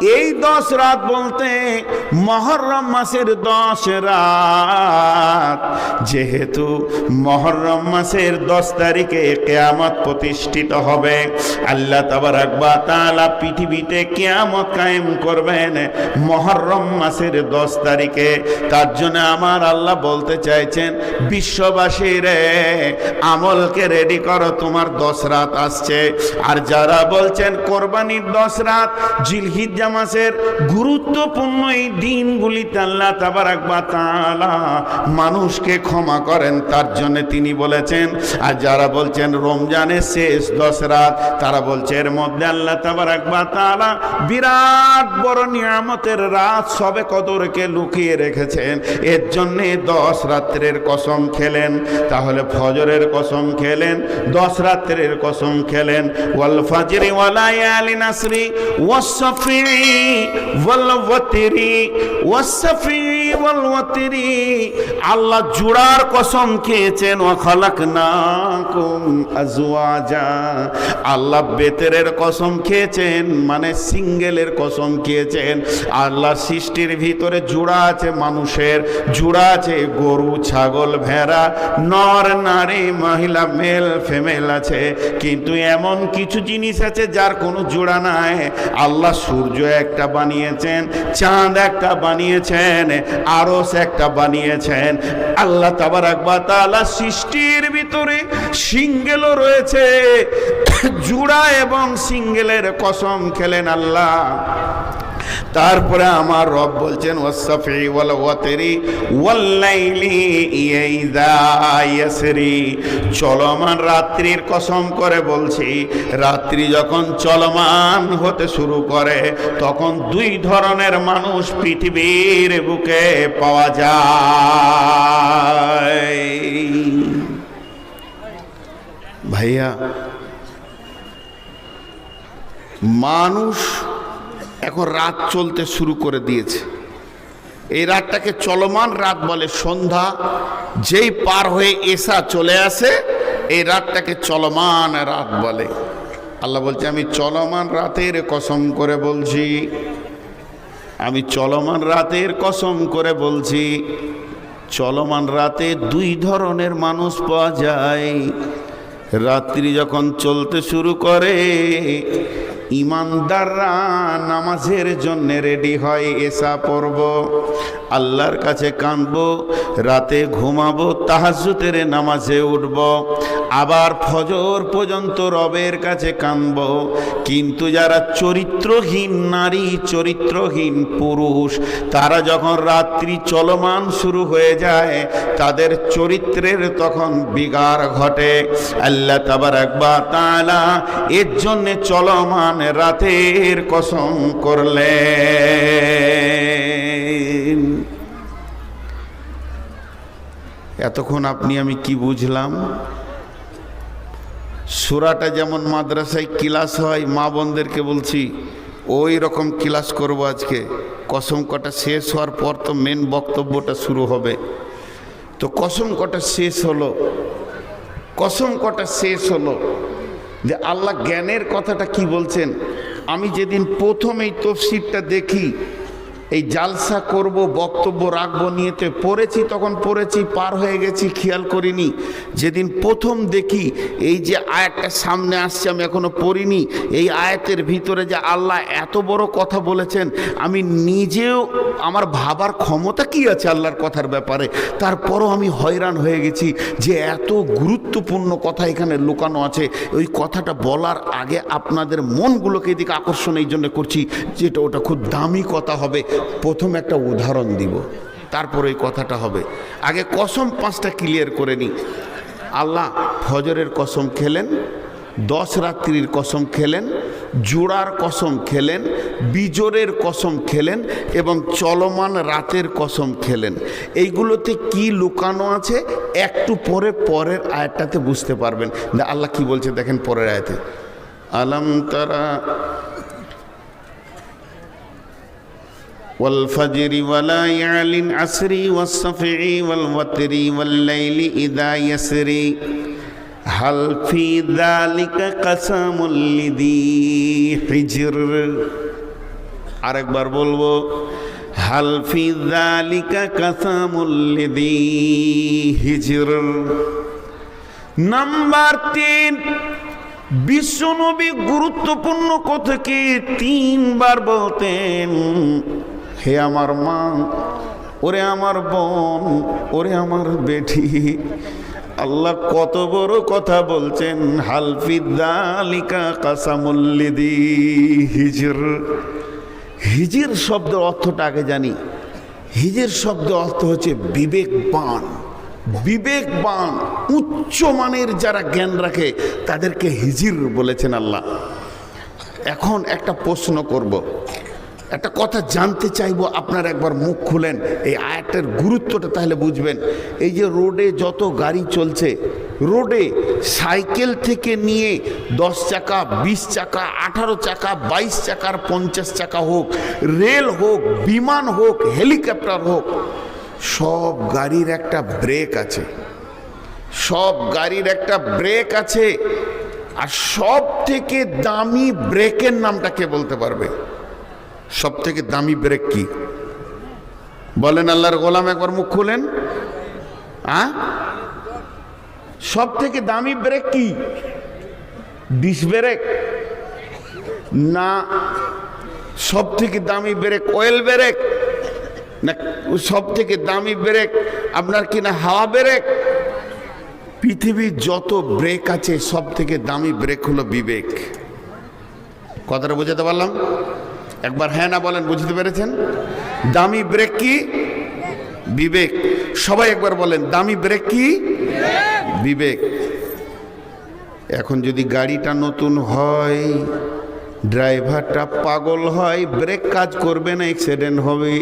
এই দশ রাত বলতে মহরম মাসের দশ রাত। যেহেতু মহরম মাসের দশ তারিখে কেয়ামত প্রতিষ্ঠিত হবে, আল্লাহ তাবারাকবা তাআলা পৃথিবীতে কেয়ামত কায়েম করবেন মহরম মাসের দশ তারিখে। তার জন্য আমার আল্লাহ বলতে চাইছেন, বিশ্ববাসীর আমলকে রেডি করো, তোমার দশ রাত আসছে। আর যারা বলছেন, কোরবানির দশ রাত জিলহিজ্জা মাসের গুরুত্বপূর্ণ এই দিনগুলিতে আল্লাহ তাবারাক বা তাআলা মানুষকে ক্ষমা করেন। তার জন্য তিনি বলেছেন, আর যারা বলছেন রমজানের শেষ দশ রাত, তারা বলছে এর মধ্যে আল্লাহ তাবারাক বা তাআলা বিরাট বড় নিয়ামতের রাত সবে কদরকে লুকিয়ে রেখেছেন। এর জন্যে দশ রাত্রের কসম খেলেন, তাহলে ফজরের কসম খেলেন, দশ রাত্রের কসম খেলেন। ওয়াল ফাজরি ইয়ালিন আসরি ওয়াসফি আল্লাহ জুড়ার কসম মানে কসম খেয়েছেন। আল্লাহ সৃষ্টির ভিতরে জুড়া আছে মানুষের, জুড়া আছে গরু, ছাগল, ভেড়া, নর, নারী, মহিলা, মেল, ফিমেল আছে। কিন্তু এমন কিছু জিনিস আছে যার কোনো জোড়া নাই। আল্লাহ সূর্য একটা বানিয়েছেন, চাঁদ একটা বানিয়েছেন আরস একটা বানিয়েছেন। আল্লাহ তাবারাকবা তালা সৃষ্টির ভিতরে সিঙ্গেলও রয়েছে, জুড়া এবং সিঙ্গেলের কসম খেলেন আল্লাহ। তারপরে আমার রব বলছেন চলমান রাত্রির কসম করে বলছি, রাত্রি যখন চলমান হতে শুরু করে, তখন দুই ধরনের মানুষ পৃথিবীর বুকে পাওয়া যায়। ভাইয়া, মানুষ এখন রাত চলতে শুরু করে দিয়েছে। এই রাতটাকে চলমান রাত বলে সন্ধ্যা, যেই পার হয়ে এসা চলে আসে, এই রাতটাকে চলমান রাত বলে। আল্লাহ বলছে, আমি চলমান রাতের কসম করে বলছি। আমি চলমান রাতের কসম করে বলছি। চলমান রাতে দুই ধরনের মানুষ পাওয়া যায়। রাত্রি যখন চলতে শুরু করে ইমানদাররা নামাজের জন্য রেডি হয় এসা পড়ব। আল্লাহর কাছে কাঁদবো রাতে ঘুমাবো তাহাজুতের নামাজে উঠব। আবার ফজর পর্যন্ত রবের কাছে কাঁদব। কিন্তু যারা চরিত্রহীন নারী, চরিত্রহীন পুরুষ, তারা যখন রাত্রি চলমান শুরু হয়ে যায়, তাদের চরিত্রের তখন বিগার ঘটে। আল্লাহ তাবার একবার তালা এর জন্যে চলমান রাতের কসম করলেন। এতক্ষণ আপনি আমি কি বুঝলাম? সুরাটা যেমন মাদ্রাসায় ক্লাস হয়, মা বোনদেরকে বলছি, ওই রকম ক্লাস করব আজকে। কসম কটা শেষ হওয়ার পর তো মেন বক্তব্যটা শুরু হবে। তো কসম কটা শেষ হলো? কসম কটা শেষ হলো? যে আল্লাহ জ্ঞানের কথাটা কি বলছেন? আমি যেদিন প্রথম এই তফসিরটা দেখি এই জালসা করব, বক্তব্য রাখব নিয়েতে পড়েছি, তখন পড়েছি, পার হয়ে গেছি, খেয়াল করিনি। যেদিন প্রথম দেখি, এই যে আয়াতটা সামনে আসছে, আমি এখনও পড়িনি, এই আয়াতের ভিতরে যে আল্লাহ এত বড় কথা বলেছেন, আমি নিজেও, আমার ভাবার ক্ষমতা কি আছে আল্লাহর কথার ব্যাপারে? তারপরও আমি হয়রান হয়ে গেছি যে এত গুরুত্বপূর্ণ কথা এখানে লুকানো আছে। ওই কথাটা বলার আগে আপনাদের মনগুলোকে এদিকে আকর্ষণ এই জন্য করছি, যেটা ওটা খুব দামি কথা হবে। প্রথম একটা উদাহরণ দিব। তারপর ওই কথাটা হবে। আগে কসম পাঁচটা ক্লিয়ার করে নিই। আল্লাহ ফজরের কসম খেলেন, দশ রাত্রির কসম খেলেন, জোড়ার কসম খেলেন বিজোরের কসম খেলেন এবং চলমান রাতের কসম খেলেন। এইগুলোতে কি লুকানো আছে একটু পরে পরের আয়াতটাতে বুঝতে পারবেন। আল্লাহ কি বলছে দেখেন পরের আয়াতে? আলম তারা والفجر وليال عسر والصفع والوتر والليل إذا يسري هل في ذلك قسم لذي حجر আরেকবার বলবো হালফি জালিকা কাসামুল্লিদি হিজর নাম্বার তিন বিশ্বনবী গুরুত্বপূর্ণ কথাকে তিনবার বলতেন হে আমার মা, ওরে আমার বোন, ওরে আমার বেটি। আল্লাহ কত বড় কথা বলছেন হালফিদ্দালিকা কাসামুল্লিদি হিজর। হিজির শব্দের অর্থটা আগে জানি। হিজির শব্দ অর্থ হচ্ছে বিবেকবান। বিবেকবান, উচ্চ মানের যারা জ্ঞান রাখে, তাদেরকে হিজির বলেছেন আল্লাহ। এখন একটা প্রশ্ন করব। একটা কথা জানতে চাইব, আপনারা একবার মুখ খুলেন, এই আয়াতের গুরুত্বটা তাহলে বুঝবেন। এই যে রোডে যত গাড়ি চলছে, রোডে সাইকেল থেকে নিয়ে দশ চাকা, বিশ চাকা, আঠারো চাকা, বাইশ চাকার পঞ্চাশ চাকা হোক, রেল হোক, বিমান হোক, হেলিকপ্টার হোক, সব গাড়ির একটা ব্রেক আছে। সব গাড়ির একটা ব্রেক আছে, আর সব থেকে দামি ব্রেকের নামটা কে বলতে পারবে? সব থেকে দামি ব্রেক কি? বলেন আল্লাহর গোলাম একবার মুখ খুলেন। হ্যাঁ সব থেকে দামি ব্রেক কি? ডিস ব্রেক না সব থেকে দামি ব্রেক অয়েল ব্রেক না সব থেকে দামি ব্রেক আপনার কিনা হাওয়া ব্রেক পৃথিবীর যত ব্রেক আছে সব থেকে দামি ব্রেক হলো বিবেক। কথাটা বোঝাতে পারলাম? একবার হ্যাঁ না বলেন, বুঝতে পেরেছেন? দামি ব্রেক কি? বিবেক। সবাই একবার বলেন, দামি ব্রেক কি? বিবেক। এখন যদি গাড়িটা নতুন হয়, ড্রাইভারটা পাগল হয় ব্রেক কাজ করবে না অ্যাক্সিডেন্ট হবে।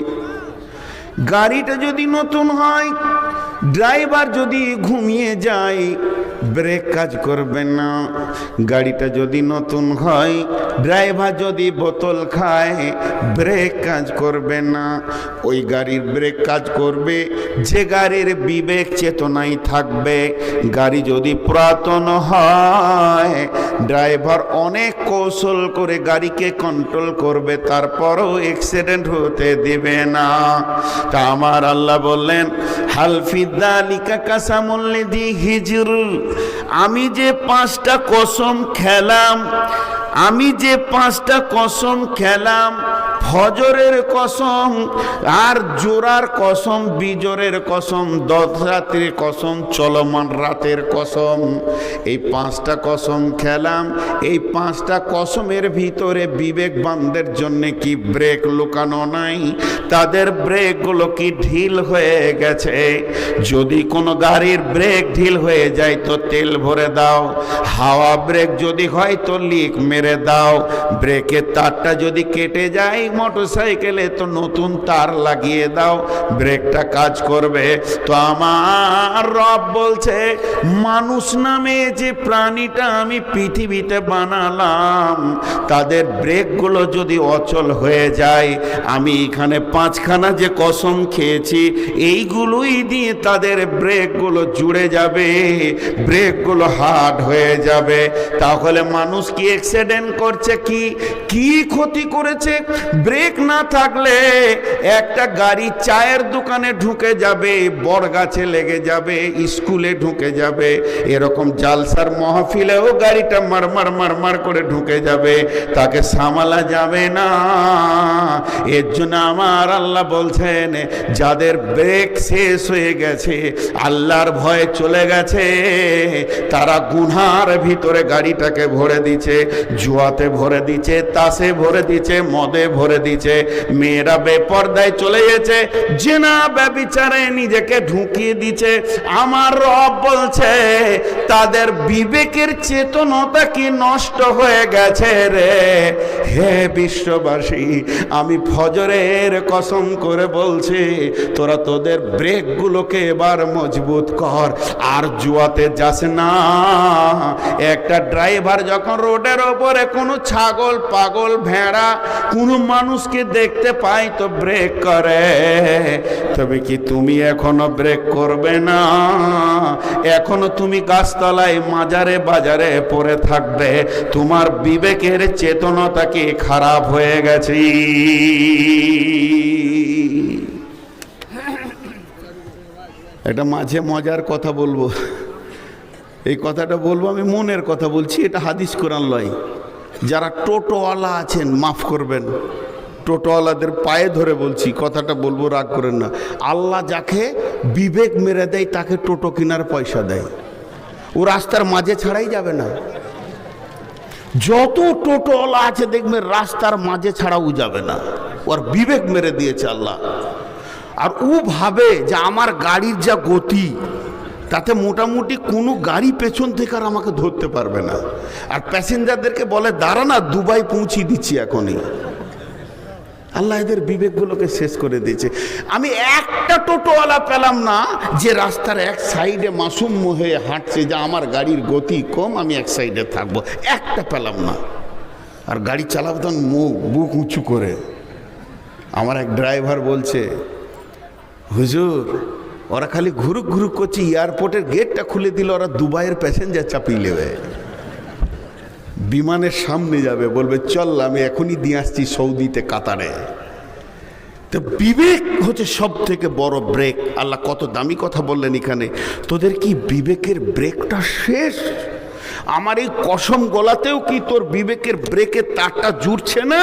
গাড়িটা যদি নতুন হয়, ড্রাইভার যদি ঘুমিয়ে যায় ব্রেক কাজ করবে না। গাড়িটা যদি নতুন হয়, ড্রাইভার যদি বোতল খায়, ব্রেক কাজ করবে না। ওই গাড়ির ব্রেক কাজ করবে, যে গাড়ির বিবেক চেতনাই থাকবে। গাড়ি যদি পুরাতন হয়, ড্রাইভার অনেক কৌশল করে গাড়িকে কন্ট্রোল করবে, তারপরও অ্যাক্সিডেন্ট হতে দেবে না। তা আমার আল্লাহ বললেন, হালফিদা হালফিদ্দালিকা কাসামুল্লিদি হিজর আমি যে পাঁচটা কসম খেলাম আমি যে পাঁচটা কসম খেলাম ফজরের কসম আর জোরার কসম, বিজরের কসম দশ রাত্রির কসম, চলমান রাতের কসম। এই পাঁচটা কসম খেলাম। এই পাঁচটা কসমের ভিতরে বিবেকবানদের জন্য কি ব্রেক লুকানো নাই? তাদের ব্রেকগুলো কি ঢিল হয়ে গেছে? যদি কোনো গাড়ির ব্রেক ঢিল হয়ে যায় তো তেল ভরে দাও। হাওয়া ব্রেক যদি হয় তো লিক মেরে দাও। ব্রেকের তারটা যদি কেটে যায় মোটর সাইকেলে তো নতুন তার লাগিয়ে দাও, ব্রেকটা কাজ করবে। তো আমার রব বলছে, মানুষ নামে যে প্রাণীটা আমি পৃথিবীতে বানালাম, তাদের ব্রেকগুলো যদি অচল হয়ে যায়, আমি এখানে পাঁচখানা যে কসম খেয়েছি, এইগুলোই দিয়ে তাদের ব্রেকগুলো জুড়ে যাবে, ব্রেকগুলো হার্ড হয়ে যাবে। তাহলে মানুষ কি অ্যাক্সিডেন্ট করছে কি? কি ক্ষতি করেছে? ব্রেক না থাকলে একটা গাড়ি চায়ের দোকানে ঢুকে যাবে বড় গাছে লেগে যাবে, স্কুলে ঢুকে যাবে, এরকম জালসার মহফিলেও গাড়িটা মারমার মারমার করে ঢুকে যাবে, তাকে সামালা যাবে না। এর জন্য আমার আল্লাহ বলছেন, যাদের ব্রেক শেষ হয়ে গেছে, আল্লাহর ভয়ে চলে গেছে, তারা গুনহার ভিতরে গাড়িটাকে ভরে দিচ্ছে, জুয়াতে ভরে দিচ্ছে, তাসে ভরে দিচ্ছে, মদে ভরে দিচ্ছে মেয়েরা বেপর্দায় চলে গেছে। জেনা ব্যবিচারে নিজেকে ঢুকিয়ে দিচ্ছে আমার রব বলছে, তাদের বিবেকের চেতনতা কি নষ্ট হয়ে গেছে রে? হে বিশ্ববাসী, আমি ফজরের কসম করে বলছে, তোরা তোদের ব্রেকগুলোকে এবার মজবুত কর। আর জুয়াতে যাস না। একটা ড্রাইভার যখন রোডের ওপরে কোনো ছাগল, পাগল, ভেড়া, কোনো মানুষকে দেখতে পাই তো ব্রেক করে। তবে কি তুমি এখনও ব্রেক করবে না? এখনও তুমি গাছতলায় মাজারে বাজারে পড়ে থাকবে। তোমার বিবেকের চেতনতা কি খারাপ হয়ে গেছে? এটা মাঝে মজার কথা বলব। এই কথাটা বলব, আমি মনের কথা বলছি, এটা হাদিস কোরআন লয়। যারা টোটোওয়ালা আছেন, মাফ করবেন। টোটোওয়ালাদের পায়ে ধরে বলছি, কথাটা বলব, রাগ করেন না। আল্লাহ যাকে বিবেক মেরে দেয়, তাকে টোটো কেনার পয়সা দেয়। ও রাস্তার মাঝে ছাড়াই যাবে না। যত টোটোওয়ালা আছে দেখবে রাস্তার মাঝে ছাড়াও যাবে না। ওর বিবেক মেরে দিয়েছে আল্লাহ। আর ও ভাবে যে আমার গাড়ির যা গতি, তাতে মোটামুটি কোনো গাড়ি পেছন থেকে আর আমাকে ধরতে পারবে না। আর প্যাসেঞ্জারদেরকে বলে, দাঁড়া না, দুবাই পৌঁছিয়ে দিচ্ছি এখনই। আল্লাহ এদের বিবেকগুলোকে শেষ করে দিয়েছে। আমি একটা টোটোওয়ালা পেলাম না যে রাস্তার এক সাইডে মাসুম হয়ে হাঁটছে যে আমার গাড়ির গতি কম, আমি এক সাইডে থাকব। একটা পেলাম না। আর গাড়ি চালাবো তখন মুখ, বুক উঁচু করে। আমার এক ড্রাইভার বলছে, হুজুর, ওরা খালি ঘুরুক ঘুরুক করছে, এয়ারপোর্টের গেটটা খুলে দিল ওরা দুবাইয়ের প্যাসেঞ্জার চাপিয়ে নেবে। বিমানের সামনে যাবে, বলবে, চল, আমি এখনই দিয়ে আসছি সৌদিতে, কাতারে। তো বিবেক হচ্ছে সব থেকে বড় ব্রেক। আল্লাহ কত দামি কথা বললেন এখানে। তোদের কি বিবেকের ব্রেকটা শেষ? আমার এই কসম গলাতেও কি তোর বিবেকের ব্রেকের তারটা জুড়ছে না?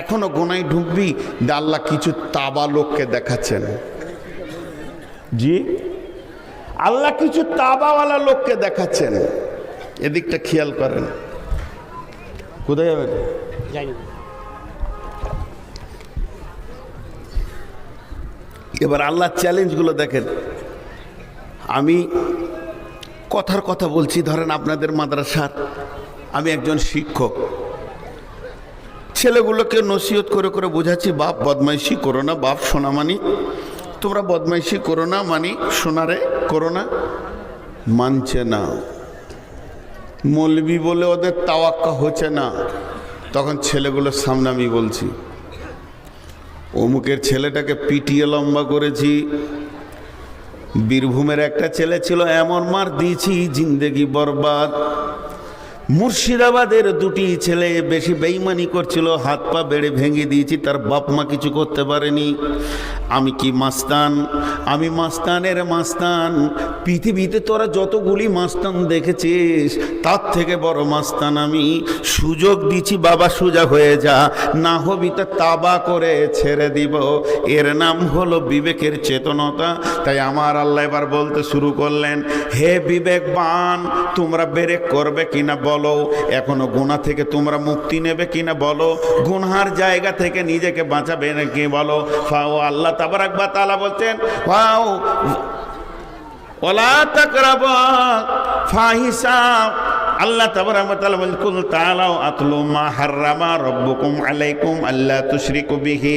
এখনও গোনায় ঢুকবি? আল্লাহ কিছু তাবা লোককে দেখাচ্ছেন। জি? আল্লাহ কিছু তাবাওয়ালা লোককে দেখাচ্ছেন। এদিকটা খেয়াল করেন। কোথায় যাবেন এবার আল্লাহ চ্যালেঞ্জগুলো দেখেন। আমি কথার কথা বলছি ধরেন আপনাদের মাদ্রাসার আমি একজন শিক্ষক। ছেলেগুলোকে নসিহত করে করে বোঝাচ্ছি বাপ বদমাইশি করো না বাপ সোনামানি তোমরা বদমাইশি করো না মানি সোনারে করো না মানছে না। মলবি বলে ওদের তাওয়াক্কা হচ্ছে না। তখন ছেলেগুলোর সামনে আমি বলছি, অমুকের ছেলেটাকে পিটিয়ে লম্বা করেছি, বীরভূমের একটা ছেলে ছিল এমন মার দিয়েছি, জিন্দেগি বরবাদ। মুর্শিদাবাদের দুটি ছেলে বেশি বেইমানি করছিল, হাত পা বেড়ে ভেঙে দিয়েছি, তার বাপ মা কিছু করতে পারেনি। আমি কি মাস্তান? আমি মাস্তানের মাস্তান। পৃথিবীতে তোরা যতগুলি মাস্তান দেখেছিস, তার থেকে বড় মাস্তান আমি। সুযোগ দিচ্ছি বাবা সোজা হয়ে যা। না হবি তা তাবা করে ছেড়ে দিব। এর নাম হলো বিবেকের চেতনতা। তাই আমার আল্লাহ এবার বলতে শুরু করলেন, হে বিবেকবান, তোমরা বেরেক করবে কিনা বলো এখনও গুণা থেকে তোমরা মুক্তি নেবে কিনা বলো, গুনহার জায়গা থেকে নিজেকে বাঁচাবে নাকি বলো? ফাও আল্লাহ তাবারাক একবার তালা বলছেন, ফাও ওলা তাকরাবা ফাহিসা আল্লাহ তাবারাকাতালা বলেন, কুল তাআলাও আতলু মা হাররামা রাব্বুকুম আলাইকুম আল্লা তুশরিকু বিহি,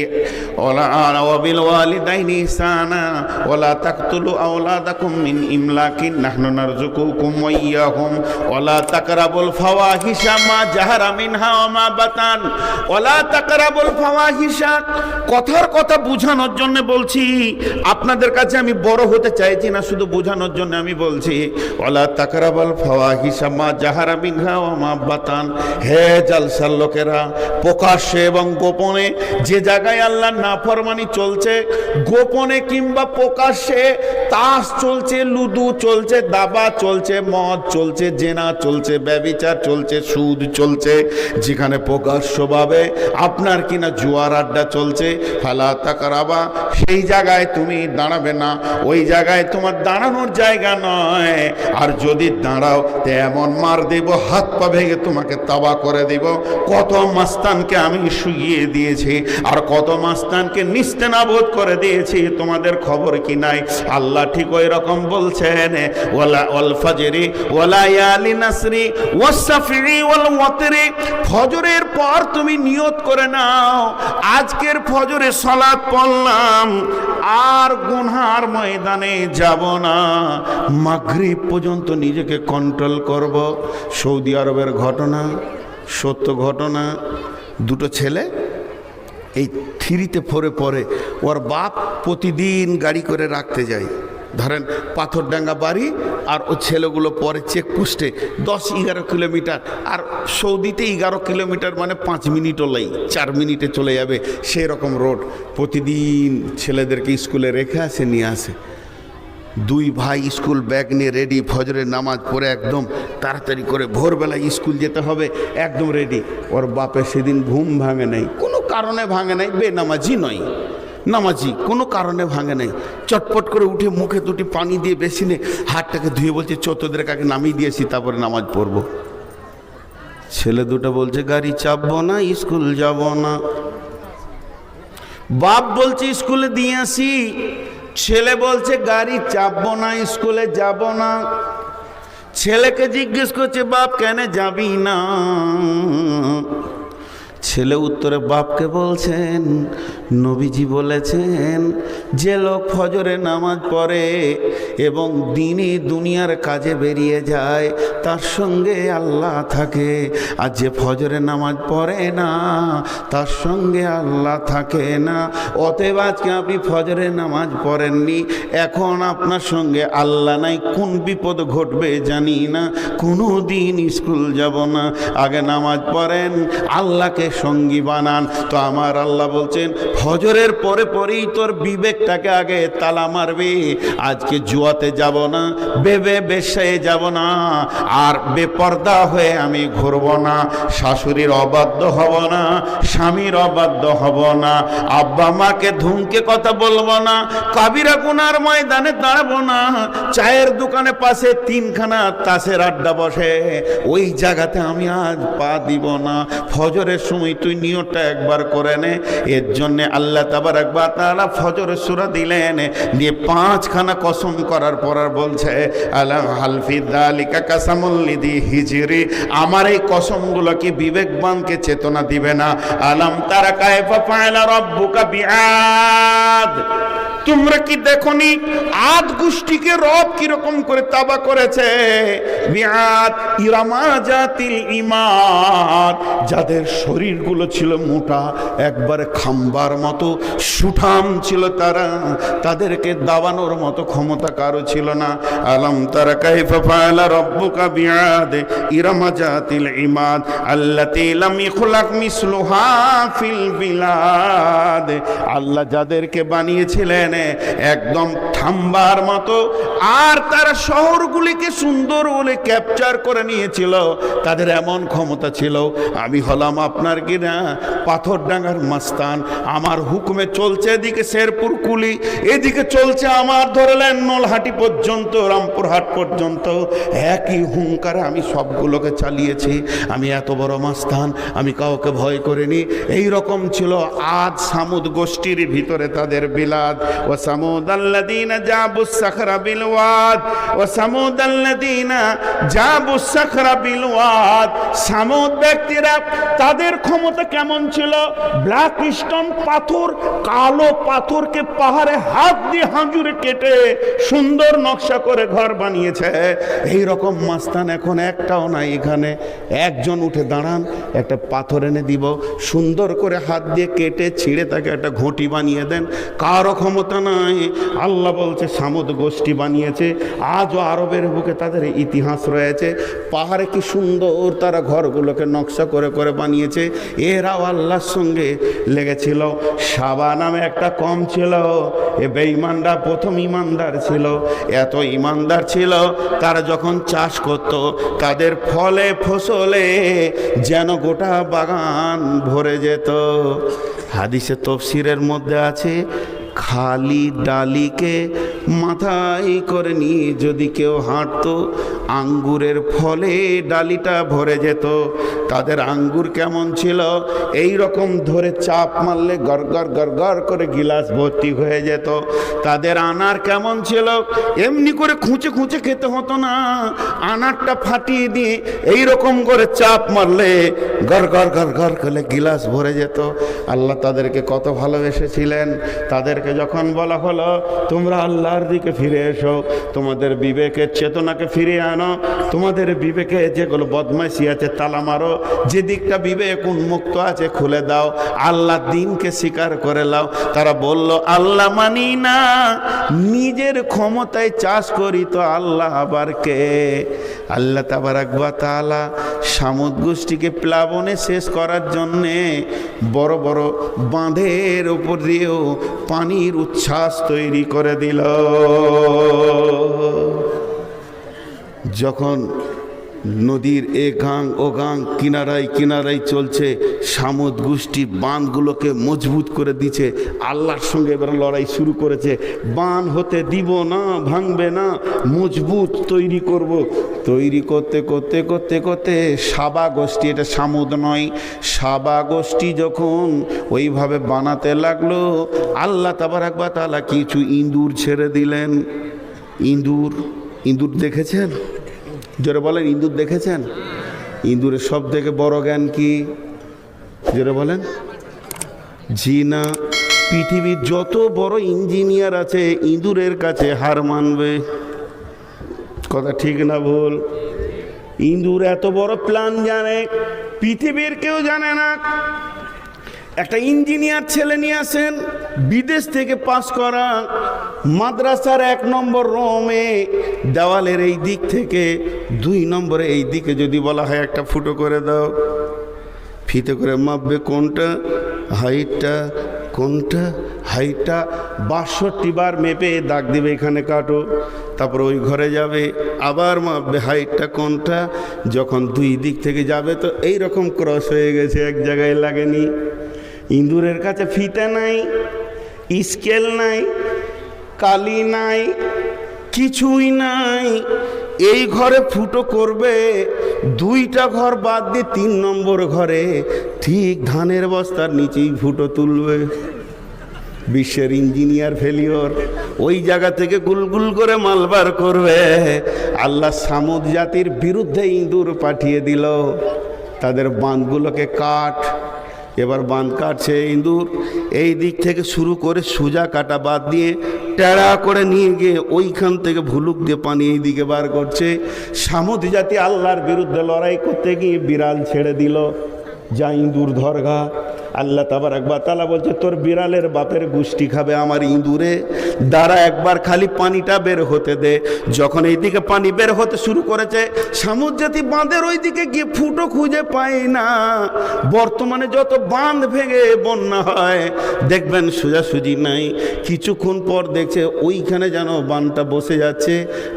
ওয়ালা ওয়া বিল ওয়ালিদাইনি ইহসানা, ওয়ালা তাকতুলু আওলাদাকুম মিন ইমলাকিন, নাহনু নারযুকুকুম ওয়া ইয়্যাহুম ওয়ালা তাকরাবুল ফাওয়াহিশা মা জাহারা মিনহা ওয়া মা বাতান, ওয়ালা তাকরাবুল ফাওয়াহিশা। কথার কথা বোঝানোর জন্য বলছি, আপনাদের কাছে আমি বড় হতে চাইছি না, শুধু বোঝানোর জন্য আমি বলছি, ওয়ালা তাকরাবুল ফাওয়াহিশা মা জাহারা মিনহা ওয়া মা হে জালসার লোকেরা, প্রকাশ্যে এবং গোপনে যে জায়গায় আল্লাহর নাফরমানি চলছে, গোপনে কিংবা প্রকাশ্যে তাস চলছে লুদু চলছে, দাবা চলছে, মদ চলছে, জেনা চলছে, ব্যবিচার চলছে, সুদ চলছে, যেখানে প্রকাশ্যভাবে আপনার কিনা জুয়ার আড্ডা চলছে, ফালা তাকারাবা, সেই জায়গায় তুমি দাঁড়াবে না, ওই জায়গায় তোমার দাঁড়ানোর জায়গা নয়। আর যদি দাঁড়াও তে এমন মার দেব, হাত পা ভেঙে তোমাকে তাবা করে দেব। কত মাস্তানকে আমি শুইয়ে দিয়েছি আর কত মাস্তানকে নিস্তেনাবোধ করে দিয়েছি, তোমাদের খবর কি নাই? আল্লাহ ঠিক ওই রকম বলছেন, ওয়ালা ওয়াল ফাজরি, ওয়ালা ইয়ালি নাসরি ওয়াসফি ওয়াল ওয়াতরি, ফজরের পর তুমি নিয়ত করে নাও, আজকের ফজরে সলাৎ পড়লাম, আর গুনহার ময়দানে যাব না, মাগরিব পর্যন্ত নিজেকে কন্ট্রোল করব। সৌদি আরবের ঘটনা, সত্য ঘটনা, দুটো ছেলে এই থ্রিতে ফোরে পরে ওর বাপ প্রতিদিন গাড়ি করে রাখতে যায়। ধরেন পাথরডাঙ্গা বাড়ি আর ও ছেলেগুলো পরে চেকপোস্টে দশ, এগারো কিলোমিটার আর সৌদিতে এগারো কিলোমিটার মানে পাঁচ মিনিটও লাই, চার মিনিটে চলে যাবে। সেই রকম রোড প্রতিদিন ছেলেদেরকে স্কুলে রেখে আসে, নিয়ে আসে। দুই ভাই স্কুল ব্যাগ নিয়ে রেডি, ফজরের নামাজ পড়ে একদম তাড়াতাড়ি করে ভোরবেলায় স্কুল যেতে হবে, একদম রেডি। ওর বাপে সেদিন ঘুম ভাঙে নাই। কোনো কারণে ভাঙে নাই, বেনামাজি নয়। নামাজি, কোনো কারণে ভাঙে নাই। চটপট করে উঠে মুখে দুটি পানি দিয়ে বেশি নে হাতটাকে ধুয়ে বলছে চোদ্দদের কাকে নামিয়ে দিয়েছি তারপরে নামাজ পড়ব। ছেলে দুটো বলছে, গাড়ি চাপবো না, স্কুল যাব না। বাপ বলছে, স্কুলে দিয়ে আসি। ছেলে বলছে, গাড়ি চাপবো না, স্কুলে যাব না। ছেলেকে জিজ্ঞেস করছে, বাপ, কেন যাবি না? ছেলে উত্তরে বাপকে বলছেন, নবীজি বলেছেন, যে লোক ফজরে নামাজ পড়ে এবং দিনে দুনিয়ার কাজে বেরিয়ে যায়, তার সঙ্গে আল্লাহ থাকে। আর যে ফজরে নামাজ পড়ে না, তার সঙ্গে আল্লাহ থাকে না। অতএব আজকে আপনি ফজরে নামাজ পড়েননি, এখন আপনার সঙ্গে আল্লাহ নাই, কোন বিপদ ঘটবে জানি না, কোনো দিন স্কুল যাব না। আগে নামাজ পড়েন, আল্লাহকে সঙ্গী বানান। তো আমার আল্লাহ বলছেন ফজরের পরে পরেই তোর বিবেকটাকে আগে তালা মারবে। আজকে জুয়াতে যাব না, বেবে বেশায় যাব না। আর বেপর্দা হয়ে আমি ঘুরব না, শাশুড়ির অবাধ্য হব না, স্বামীর অবাধ্য হব না, আব্বা মাকে ধুমকে কথা বলব না, কাবিরা গুনার ময়দানে দাঁড়াবো না, চায়ের দোকানে পাশে তিনখানা তাসের আড্ডা বসে। ওই জায়গাতে আমি আজ পা দিব না, ফজরের সময় তুই নিয়তটা একবার করে নে। এর জন্যে আল্লাহ তাবার একবার তারা ফজরের সুরা দিলেন। দিয়ে পাঁচখানা কসম করার পর আর বলছে আল্লাহ হালফিদালিকা কাসামুল্লিদি হিজরি। আমার এই কসমগুলো কি বিবেকবানকে চেতনা দিবে না? আলাম তারা কায়ফা পায়লা রব্বুকা বিআদ। তোমরা কি দেখনি? আদ গোষ্ঠীকে রব কীরকম করে তাবা করেছে? বিআদ ইরামা জাতিল ইমাদ। যাদের শরীরগুলো ছিল মোটা, একবারে খাম্বার মতো, সুঠাম ছিল তারা। তাদেরকে দাবানোর মতো ক্ষমতা কারও ছিল না। আলম তারা কাইফা ফাআলা রব্বুকা বিআদ ইরামা জাতিল ইমাদ আল্লাতী লাম ইখলাক মিসলুহা ফিল বিলাদ। আল্লাহ যাদেরকে বানিয়েছিলেন একদম থাম্বার মতো, আর তারা শহরগুলিকে সুন্দর বলে ক্যাপচার করে নিয়েছিল। তাদের এমন ক্ষমতা ছিল, আমি হলাম আপনার কিনা পাথর ডাঙ্গার মাস্তান। আমার হুকুমে চলছে এদিকে শেরপুর কুলি, এদিকে চলছে আমার ধরলেন নলহাটি পর্যন্ত, রামপুরহাট পর্যন্ত। একই হুঙ্কারে আমি সবগুলোকে চালিয়েছি। আমি এত বড় মাস্তান, আমি কাউকে ভয় করিনি। এই রকম ছিল আজ সামুদ গোষ্ঠীর ভিতরে তাদের বিলাদ। ও সামুদ আল্লাদিনা জাবু সাখরা বিলওয়াদ ও সামুদ আল্লাদিনা জাবু সাখরা বিলওয়াদ সামুদ ব্যক্তিরা তাদের ক্ষমতা কেমন ছিল? ব্ল্যাক স্টোন পাথর, কালো পাথরকে পাহাড়ে হাত দিয়ে হাঁজুরে কেটে সুন্দর নকশা করে ঘর বানিয়েছে। এই রকম মাস্তান এখন একটাও নাই এখানে। একজন উঠে দাঁড়ান, একটা পাথর এনে দিব, সুন্দর করে হাত দিয়ে কেটে ছিঁড়ে তাকে একটা ঘটি বানিয়ে দেন। কারও ক্ষমতা নাই। আল্লাহ বলছে, সামুদ গোষ্ঠী বানিয়েছে। আজও আরবের বুকে তাদের ইতিহাস রয়েছে। পাহাড়ে কি সুন্দর তারা ঘরগুলোকে নকশা করে করে বানিয়েছে। এরাও আল্লাহর সঙ্গে লেগেছিল। সাবা নামে একটা কম ছিল, এ বেঈমানরা প্রথম ইমানদার ছিল। এত ইমানদার ছিল, তারা যখন চাষ করত, তাদের ফলে ফসলে যেন গোটা বাগান ভরে যেত। হাদিসে তফসিরের মধ্যে আছে খালি ডালিকে মাথায় করে নিয়ে যদি কেউ হাঁটতো, আঙ্গুরের ফলে ডালিটা ভরে যেত। তাদের আঙ্গুর কেমন ছিল? এই রকম ধরে চাপ মারলে গড় গড় করে গিলাস ভর্তি হয়ে যেত। তাদের আনার কেমন ছিল? এমনি করে খুঁচে খুঁচে খেতে হতো না। আনারটা ফাটিয়ে দিয়ে এই রকম করে চাপ মারলে গড় গড় করে গিলাস ভরে যেত। আল্লাহ তাদেরকে কত ভালোবেসেছিলেন। তাদেরকে যখন বলা হলো, তোমরা আল্লাহর দিকে ফিরে এসো, তোমাদের বিবেকের চেতনাকে ফিরিয়ে আনো, তোমাদের বিবেকে যেগুলো বদমাইশি আছে, তালা মারো যে দিকটা বিবেক উন্মুক্ত আছে খুলে দাও, আল্লাহ দিনকে স্বীকার করে লাও। তারা বলল, আল্লাহ মানি না, নিজের ক্ষমতায় চাষ করি তো আল্লাহ আবার কে? আল্লাহ তাবার আকবা তালা সামুদ গোষ্ঠীকে প্লাবনে শেষ করার জন্যে বড় বড় বাঁধের ওপর দিয়েও পানির উচ্ছ্বাস তৈরি করে দিল। যখন নদীর এ গাং ও গাং কিনারায় কিনারায় চলছে। সামুদ গোষ্ঠী বাঁধগুলোকে মজবুত করে দিচ্ছে। আল্লাহর সঙ্গে এবার লড়াই শুরু করেছে। বান হতে দিব না, ভাঙবে না, মজবুত তৈরি করব। তৈরি করতে করতে করতে করতে সাবা গোষ্ঠী, এটা সামুদ নয়। সাবা গোষ্ঠী যখন ওইভাবে বানাতে লাগল, আল্লাহ তাবার একবার তালা কিছু ইঁদুর ছেড়ে দিলেন। ইঁদুর ইঁদুর দেখেছেন? জোরে বলেন, ইঁদুর দেখেছেন? ইঁদুরের সব থেকে বড় জ্ঞান কি? জোরে বলেন। জি না, পৃথিবীর যত বড় ইঞ্জিনিয়ার আছে, ইঁদুরের কাছে হার মানবে। কথা ঠিক না ভুল? ইঁদুর এত বড় প্ল্যান জানে, পৃথিবীর কেউ জানে না। একটা ইঞ্জিনিয়ার ছেলে নিয়ে আসেন বিদেশ থেকে পাস করা মাদ্রাসার এক নম্বর রোমে, দেওয়ালের এই দিক থেকে দুই নম্বরে এই দিকে যদি বলা হয় একটা ফুটো করে দাও। ফিতে করে মাপবে কোনটা, হাইটটা কোনটা, হাইটটা, বাষট্টি বার মেপে দাগ দিবে এখানে কাটো, তারপর ওই ঘরে যাবে, আবার মাপবে হাইটটা, কোনটা, যখন দুই দিক থেকে যাবে তো এই রকম ক্রস হয়ে গেছে, এক জায়গায় লাগেনি। ইঁদুরের কাছে ফিতে নাই স্কেল নাই, কালি নাই, কিছুই নাই। এই ঘরে ফুটো করবে, দুইটা ঘর বাদ দিয়ে তিন নম্বর ঘরে। ঠিক ধানের বস্তার নিচেই ফুটো তুলবে। বিশ্বের ইঞ্জিনিয়ার ফেলিওর, ওই জায়গা থেকে গুলগুল করে মালবার করবে। আল্লাহ সামুদ জাতির বিরুদ্ধে ইঁদুর পাঠিয়ে দিল। তাদের বাঁধগুলোকে কাঠ এবার বাঁধ কাটছে ইঁদুর। এই দিক থেকে শুরু করে সোজা কাটা বাদ দিয়ে টেড়া করে নিয়ে গিয়ে ওইখান থেকে ভুলুক দিয়ে পানি এই দিকে বার করছে। সামুদ জাতি আল্লাহর বিরুদ্ধে লড়াই করতে গিয়ে বিড়াল ছেড়ে দিল। যা ইঁদুর ধরগা আল্লাহ তাবার একবার তালা বলছে, তোর বিড়ালের বাপের গুষ্টি খাবে আমার ইঁদুরে। দ্বারা একবার খালি পানিটা বের হতে দে। যখন এইদিকে পানি বের হতে শুরু করেছে, সামুদ্রাতি বাঁধের ওই দিকে গিয়ে ফুটো খুঁজে পাই না। বর্তমানে যত বাঁধ ভেঙে বন্যা হয়, দেখবেন সোজাসুজি নাই। কিছুক্ষণ পর দেখছে ওইখানে যেন বানটা বসে যাচ্ছে,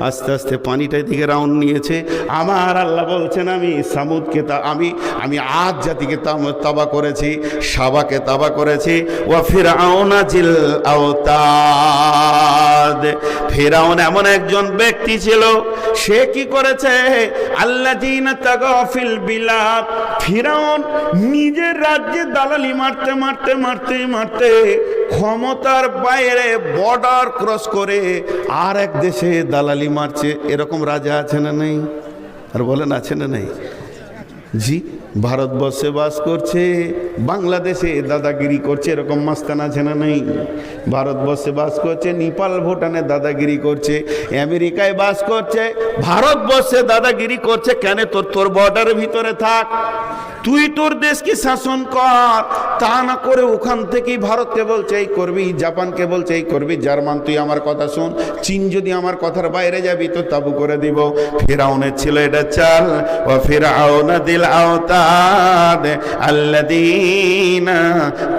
আস্তে আস্তে পানিটা এদিকে রাউন্ড নিয়েছে। আমার আল্লাহ বলছেন, আমি সামুদকে তা, আমি আমি আজ জাতিকে তাবা করেছি। সাবাকে তাবা করেছি। ও ফিরাউনা জিল আওতাদ। ফিরাউন এমন একজন ব্যক্তি ছিল, সে কি করেছে? আল্লাহ ফিল বিলাদ। ফিরাউন নিজের রাজ্যে দালালি মারতে মারতে মারতে মারতে ক্ষমতার বাইরে বর্ডার ক্রস করে আর এক দেশে দালালি মারছে। এরকম রাজা আছে না নেই? আর বলেন, আছে না নেই? জি? ভারতবর্ষে বাস করছে, বাংলাদেশে দাদাগিরি করছে, এরকম মাস্তান আছে না নেই। ভারতবর্ষে বাস করছে, নেপাল, ভুটানে দাদাগিরি করছে, আমেরিকায় বাস করছে, ভারতবর্ষে দাদাগিরি করছে, কেন তোর তোর বর্ডারের ভিতরে থাক। তুই তোর দেশকে শাসন কর। তা না করে ওখান থেকেই ভারতকে বলছে, এই করবি, জাপানকে বলছে, এই করবি। জার্মান, তুই আমার কথা শোন। চীন যদি আমার কথার বাইরে যাবি, তো তাবু করে দিব। ফেরাউনের ছিল এটা চাল ও ফেরাউনা দিল আওতাদ আল্লাদিনা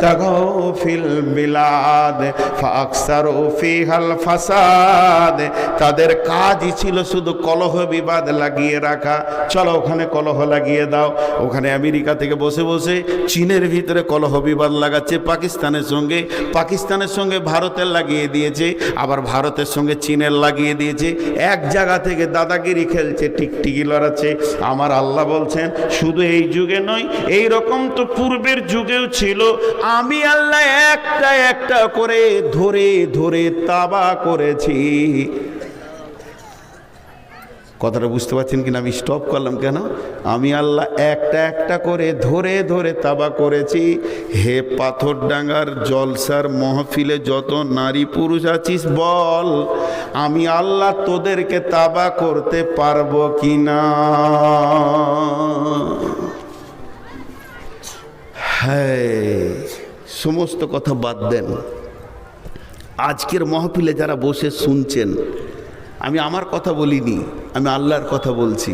তাগাও ফিল বিলাদ, ফাকসারু ফিহাল ফাসাদ। তাদের কাজই ছিল শুধু কলহ বিবাদ লাগিয়ে রাখা। চলো ওখানে কলহ লাগিয়ে দাও। ওখানে আমি আমেরিকা থেকে বসে বসে চীনের ভিতরে কলহ বিবাদ লাগাচ্ছে, পাকিস্তানের সঙ্গে পাকিস্তানের সঙ্গে ভারতের লাগিয়ে দিয়েছে, আবার ভারতের সঙ্গে চীনের লাগিয়ে দিয়েছে। এক জায়গা থেকে দাদাগিরি খেলছে, টিকটিকি লড়াচ্ছে। আমার আল্লাহ বলছেন, শুধু এই যুগে নয়, এই রকম তো পূর্বের যুগেও ছিল। আমি আল্লাহ একটা একটা করে ধরে ধরে তাবা করেছি। কথাটা বুঝতে পারছেন কিনা? আমি স্টপ করলাম কেন? আমি আল্লাহ একটা একটা করে ধরে ধরে তাবা করেছি। হে পাথর ডাঙ্গার জলসার মহফিলে যত নারী পুরুষ আছিস বল, আমি আল্লাহ তোদেরকে তাবা করতে পারব কি না হ্যাঁ সমস্ত কথা বাদ দেন। আজকের মহফিলে যারা বসে শুনছেন আমি আমার কথা বলিনি, আমি আল্লাহর কথা বলছি।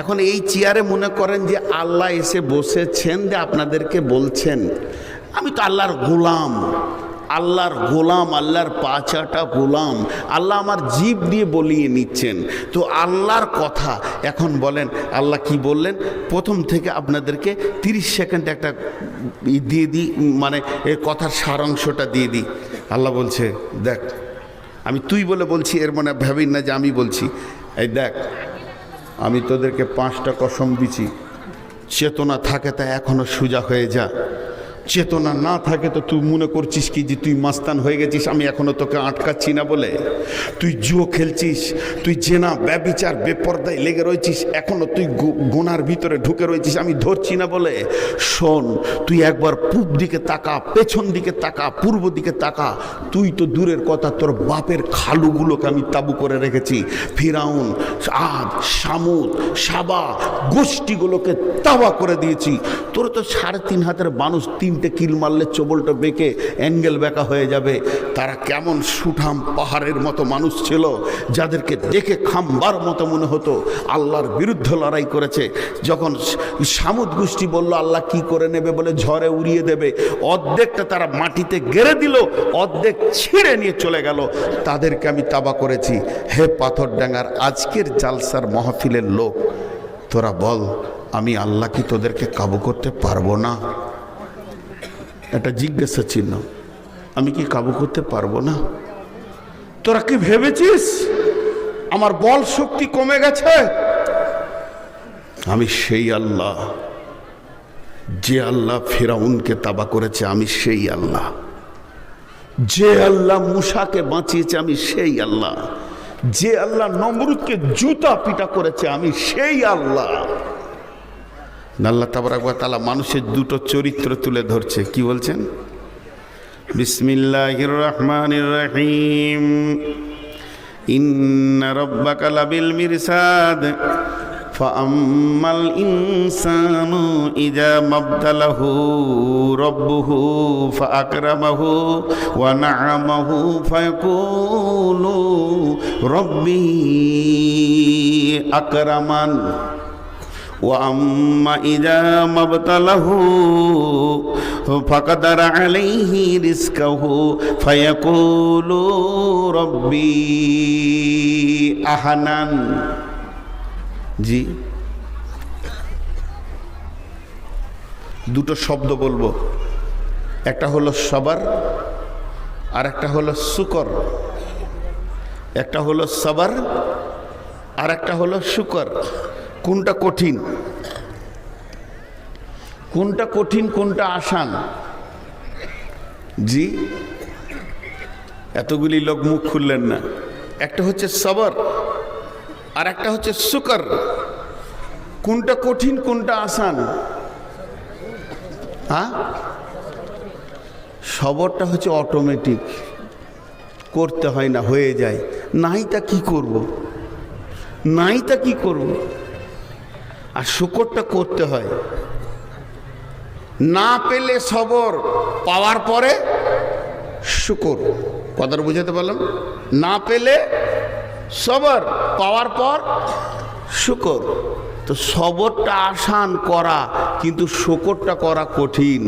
এখন এই চেয়ারে মনে করেন যে আল্লাহ এসে বসেছেন যে আপনাদেরকে বলছেন। আমি তো আল্লাহর গোলাম আল্লাহর গোলাম, আল্লাহর পাঁচাটা গোলাম। আল্লাহ আমার জীব দিয়ে বলিয়ে নিচ্ছেন। তো আল্লাহর কথা, এখন বলেন, আল্লাহ কি বললেন? প্রথম থেকে আপনাদেরকে তিরিশ সেকেন্ড একটা দিয়ে দিই মানে এর কথার সারাংশটা দিয়ে দিই। আল্লাহ বলছে, দেখ আমি তুই বলে বলছি, এর মনে ভাবি না যে আমি বলছি। এই দেখ, আমি তোদেরকে পাঁচটা কসম দিছি, চেতনা থাকে তা এখনও সোজা হয়ে যা। চেতনা না থাকে তো তুই মনে করছিস কি যে তুই মাস্তান হয়ে গেছিস? আমি এখনও তোকে আটকাচ্ছি না বলে। তুই জুয়ো খেলছিস, তুই জেনা, ব্যবিচার, বেপর্দায় লেগে রয়েছিস, এখনও তুই গোনার ভিতরে ঢুকে রয়েছিস, আমি ধরছি না বলে। শোন, তুই একবার পূব দিকে তাকা, পেছন দিকে তাকা, পূর্ব দিকে তাকা। তুই তো দূরের কথা, তোর বাপের খালুগুলোকে আমি তাবু করে রেখেছি। ফিরাউন আদ সামুদ, সাবা গোষ্ঠীগুলোকে তাবা করে দিয়েছি। তোর তো সাড়ে তিন হাতের মানুষ তিনটে কিল মারলে চবলটা বেঁকে অ্যাঙ্গেল বেঁকা হয়ে যাবে। তারা কেমন সুঠাম পাহাড়ের মতো মানুষ ছিল, যাদেরকে দেখে খাম্বার মতো মনে হতো। আল্লাহর বিরুদ্ধে লড়াই করেছে। যখন সামুদ গোষ্ঠী বলল, আল্লাহ কি করে নেবে? বলে ঝড়ে উড়িয়ে দেবে। অর্ধেকটা তারা মাটিতে গেড়ে দিল, অর্ধেক ছিঁড়ে নিয়ে চলে গেল। তাদেরকে আমি তাবা করেছি। হে পাথর ডাঙ্গার আজকের জালসার মহফিলের লোক, তোরা বল, আমি আল্লাহ কি তোদেরকে কাবু করতে পারব না? একটা জিজ্ঞাসা চিহ্ন। আমি কি কাবু করতে পারব না? তোরা কি ভেবেছিস? আমার বল শক্তি কমে গেছে? আমি সেই আল্লাহ। যে আল্লাহ ফেরাউনকে তাবা করেছে, আমি সেই আল্লাহ। যে আল্লাহ মুসাকে বাঁচিয়েছে, আমি সেই আল্লাহ। যে আল্লাহ নমরুদকে জুতা পিটা করেছে, আমি সেই আল্লাহ। আল্লাহ তাবরাক তালা মানুষের দুটো চরিত্র তুলে ধরছে কি বলছেন বিসমিল্লাহির রহমানির রহিম ইন্না রব্বাকা লাবিল মিরসাদ فأما الإنسان إذا ما ابتله ربه فأكرمه ونعمه فيقول ربي أكرمن وأما إذا ما ابتله فقدر عليه رزقه فيقول ربي أهنن জি দুটো শব্দ বলবো একটা হলো সবার আর একটা হলো শুকর একটা হলো সবার আর একটা হলো শুকর কোনটা কঠিন? কোনটা কঠিন, কোনটা আসান? জি? এতগুলি লোক মুখ খুললেন না। একটা হচ্ছে সবর, আর একটা হচ্ছে শুকর। কোনটা কঠিন, কোনটা আসান? হ্যাঁ? সবরটা হচ্ছে অটোমেটিক করতে হয় না, হয়ে যায়। নাই তা কি করব? নাই তা কি করব? আর শুকরটা করতে হয়। না পেলে সবর, পাওয়ার পরে শুকর। কথাটা বুঝাতে পারলাম? না পেলে সবর, পাওয়ার পর শুকর। তো সবরটা আসান করা, কিন্তু শুকরটা করা কঠিন।